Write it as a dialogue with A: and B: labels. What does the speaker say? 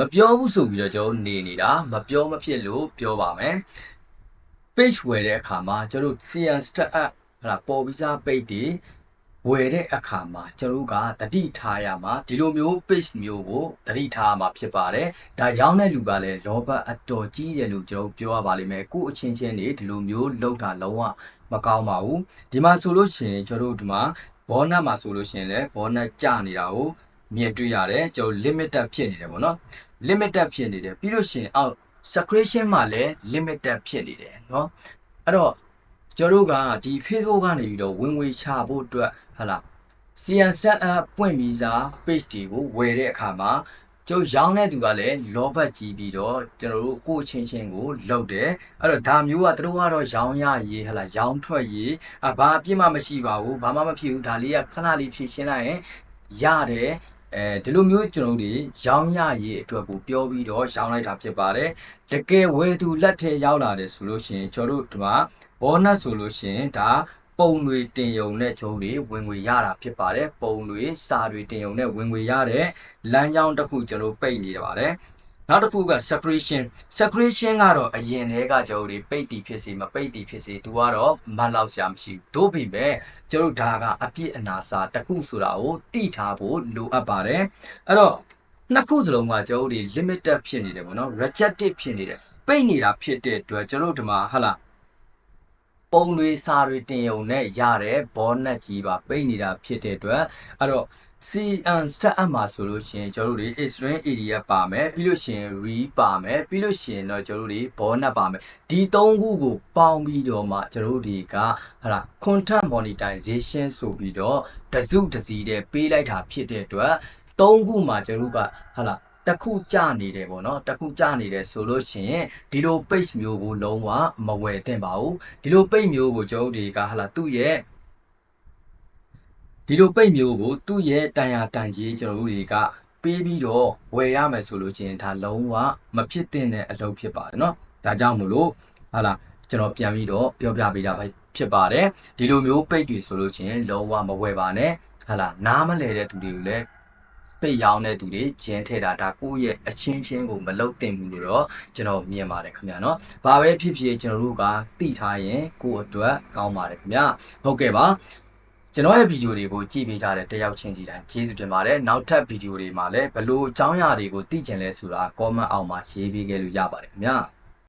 A: မပြောဘူးဆိုပြီးတော့ကျွန်တော်နေနေတာမပြောမဖြစ်လို့ပြောပါမယ် page ဝယ်တဲ့အခါမှာကျွန်တော်တို့ CN start up ဟလာပေါ်ပြီးစား page တွေဝယ်တဲ့အခါမှာကျွန်တော်တို့ကတတိထားရမှာဒီလိုမျိုး page မျိုးကိုတတိထားရမှာဖြစ်ပါတယ်ဒါရောင်းတဲ့လူကလည်းလောဘအတော်ကြီးတယ်လို့ကျွန်တော်ပြောရပါလိမ့်မယ်ကို့အချင်းချင်းတွေဒီလိုမျိုးလောက်တာလုံးဝမကောင်းပါဘူးဒီမှာဆိုလို့ရှိရင်ကျွန်တော်တို့ဒီမှာဘောနတ်မှာဆိုလို့ရှိရင်လည်းဘောနတ်ကျနေတာကို မြင်တွေ့ရတယ်ကျွန်တော် limited ဖြစ်နေတယ်ပေါ့နော် limited ဖြစ်နေတယ်ပြီးလို့ရှိရင်အောက် subscription မှာလည်း limited ဖြစ်နေတယ်เนาะအဲ့တော့ကျွန်တော်တို့ကဒီ Facebook ကနေပြီးတော့ဝင်ငွေချဖို့အတွက်ဟလာ CN Start Up ပွင့်ပြီးစား page တွေကိုဝယ်တဲ့အခါမှာကျုပ်ရောင်းတဲ့သူကလည်းလောဘကြီးပြီးတော့ကျွန်တော်တို့ကိုယ့်အချင်းချင်းကိုလောက်တယ်အဲ့တော့ဒါမျိုးကသူတို့ကတော့ရောင်းရရေးဟလာရောင်းထွက်ရေးအဘာအပြစ်မှမရှိပါဘူးဘာမှမဖြစ်ဘူးဒါလေးကခဏလေးဖြည့်ရှင်းလိုက်ရင်ရတယ် အဲဒီလိုမျိုးကျွန်တော်တို့တွေရောင်းရရေးအတွက်ကိုပြောပြီးတော့ရောင်းလိုက်တာဖြစ်ပါတယ်တကယ်ဝယ်သူလက်ထဲရောက်လာတယ်ဆိုလို့ရှိရင်ကျွန်တော်တို့ဒီမှာဘောနတ်ဆိုလို့ရှိရင်ဒါပုံတွေတင်ယုံနဲ့ကျုံတွေဝင်ငွေရတာဖြစ်ပါတယ်ပုံတွေစာတွေတင်ယုံနဲ့ဝင်ငွေရတဲ့လမ်းကြောင်းတစ်ခုကျွန်တော်ပိတ်နေပါတယ် နောက်တစ်ခုက separation separation ကတော့အရင်တည်းကကျွန်တော်တို့ပိတ်တီဖြစ်စီမပိတ်တီဖြစ်စီသူကတော့မတ်လောက်ရှာမရှိဘူးတို့ပေမဲ့ကျွန်တော်တို့ဒါကအပြစ်အနာစာတစ်ခုဆိုတာကိုတိထားဖို့လိုအပ်ပါတယ်အဲ့တော့နှစ်ခုစလုံးကကျွန်တော်တို့ limited ဖြစ်နေတယ်ပေါ့နော် rejected ဖြစ်နေတယ်ပိတ်နေတာဖြစ်တဲ့အတွက်ကျွန်တော်တို့ဒီမှာဟာလာ ပုံတွေစာတွေတင်ယုံနဲ့ရတဲ့ဘောနက်ကြီးပါပိတ်နေတာဖြစ်တဲ့အတွက်အဲ့တော့ CN start up မှာဆိုလို့ရှိရင်ကျွန်တော်တို့တွေ extreme area ပါမယ်ပြီးလို့ရှိရင် re ပါမယ်ပြီးလို့ရှိရင်တော့ကျွန်တော်တို့တွေ bonus ပါမယ်ဒီ၃ခုကိုပေါင်းပြီးတော့မှကျွန်တော်တို့တွေကဟာလာ content monetization ဆိုပြီးတော့တစုတစည်းတဲ့ပေးလိုက်တာဖြစ်တဲ့အတွက်၃ခုမှာကျွန်တော်တို့ကဟာလာ တစ်ခုကြနေတယ်ပေါ့နော်တစ်ခုကြနေတယ်ဆိုလို့ရှိရင်ဒီလို page မျိုးကိုလုံးဝမဝယ်သင့်ပါဘူးဒီလို page မျိုးကိုကျွန်တော်တို့တွေကဟာလာသူ့ရဲ့ဒီလိုပိတ်မျိုးကိုသူ့ရဲ့တန်ရာတန်ကြီးကျွန်တော်တို့တွေကပေးပြီးတော့ဝယ်ရမယ်ဆိုလို့ချင်းဒါလုံးဝမဖြစ်သင့်တဲ့အလုပ်ဖြစ်ပါတယ်เนาะဒါကြောင့်မို့လို့ဟာလာကျွန်တော်ပြန်ပြီးတော့ပြောပြပေးတာပဲဖြစ်ပါတယ်ဒီလိုမျိုးပိတ်တွေဆိုလို့ချင်းလုံးဝမဝယ်ပါနဲ့ဟာလာနားမလဲတဲ့သူတွေကိုလည်း ပိတ်ရောင်းတဲ့သူတွေဂျင်းထဲတာဒါကိုယ့်ရဲ့အချင်းချင်းကိုမလုံတင်ဘူးလို့တော့ကျွန်တော်မြင်ပါတယ်ခင်ဗျာနော်။ဘာပဲဖြစ်ဖြစ်ကျွန်တော်တို့ကသိထားရင်ကိုယ့်အတွက်ကောင်းပါတယ်ခင်ဗျာ။ဟုတ်ကဲ့ပါကျွန်တော်ရဲ့ဗီဒီယိုတွေကိုကြည့်ပေးကြတဲ့တယောက်ချင်းစီတိုင်းကျေးဇူးတင်ပါတယ်နောက်ထပ်ဗီဒီယိုတွေမှာလည်းဘလို့အကြောင်းအရာတွေကိုသိချင်လဲဆိုတာ comment အောက်မှာရေးပေးခဲ့လို့ရပါတယ်ခင်ဗျာ။